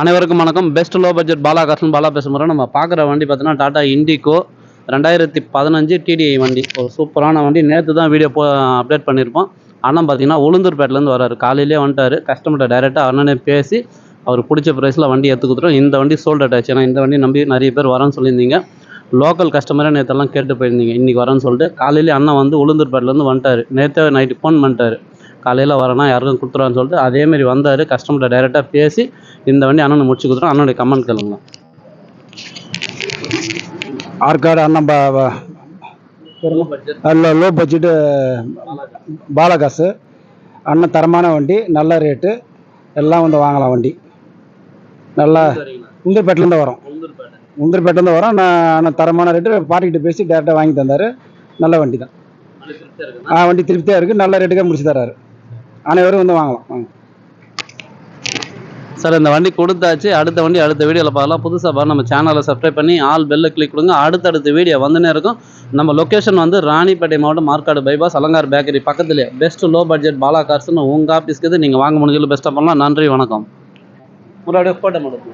அனைவருக்கும் வணக்கம். Best low budget Bala Karshan Bala பேசுகிறோம் நம்ம பார்க்குற வண்டி பார்த்தீங்கன்னா டாடா இண்டிகோ ரெண்டாயிரத்தி பதினஞ்சு டிடிஐ வண்டி. ஒரு சூப்பரான வண்டி. நேற்று தான் வீடியோ போ அப்டேட் பண்ணியிருப்போம். அண்ணன் பார்த்தீங்கன்னா உளுந்தூர்பேட்டிலேருந்து வராரு. காலையிலே வந்துட்டார். கஸ்டமர்கிட்ட டைரெக்டாக அண்ணனே பேசி அவர் பிடிச்ச ப்ரைஸில் வண்டி எடுத்து கொடுத்துரும் இந்த வண்டி சோல்ட் ஆச்சு ஏன்னா இந்த வண்டி நம்பி நிறைய பேர் வரேன்னு சொல்லியிருந்தீங்க. லோக்கல் கஸ்டமரே நேற்றெல்லாம் கேட்டு போயிருந்தீங்க. இன்றைக்கி வரேன்னு சொல்லிட்டு காலையிலே அண்ணன் வந்து உளுந்தூர்பேட்டிலேருந்து வந்துட்டார். நேற்றே நைட்டு ஃபோன் பண்ணிட்டாரு. காலையில் வரேன்னா யாருக்கும் கொடுத்துருவான்னு சொல்லிட்டு அதேமாரி வந்தார். கஸ்டமர்கிட்ட டைரெக்டாக பேசி இந்த வண்டி அண்ணனுக்கு முடிச்சு கொடுத்துரும் அண்ணனுடைய கமெண்ட் கேளுங்க. ஆற்காடு அண்ணன் அதில் லோ பட்ஜெட்டு பாலகாசு. அண்ணன் தரமான வண்டி நல்ல ரேட்டு எல்லாம் வந்து வாங்கலாம் வண்டி. நல்லா உந்தர்பேட்டிலேருந்து வரோம். உந்தர்பேட்டிலேருந்து வரோம். நான் அண்ணன் தரமான ரேட்டு பார்ட்டிக்கிட்ட பேசி டேரெக்டாக வாங்கி தந்தார். நல்ல வண்டி தான். ஆ வண்டி திருப்தியாக இருக்குது நல்ல ரேட்டுக்கே முடிச்சு தர்றாரு அனைவரும் வந்து வாங்கலாம் வாங்க. சார் இந்த வண்டி கொடுத்தாச்சு. அடுத்த வண்டி அடுத்த வீடியோவில் பார்க்கலாம். புதுசாக பாரு நம்ம சேனலை சப்ஸ்கிரைப் பண்ணி ஆல் பெல்லை கிளிக் கொடுங்க. அடுத்தடுத்த வீடியோ வந்துனே இருக்கும். நம்ம லொக்கேஷன் வந்து ராணிப்பேட்டை மாவட்டம் மார்க்காடு பைபாஸ் அலங்கார் பேக்கரி பக்கத்துலேயே பெஸ்ட் லோ பட்ஜெட் பாலா கார்ஸ்னு உங்கள் ஆஃபீஸ்க்கு நீங்கள் வாங்க முடிஞ்சதில் பெஸ்ட்டாக பண்ணலாம். நன்றி வணக்கம். ஒரு அப்படியே போட்டோ மட்டும்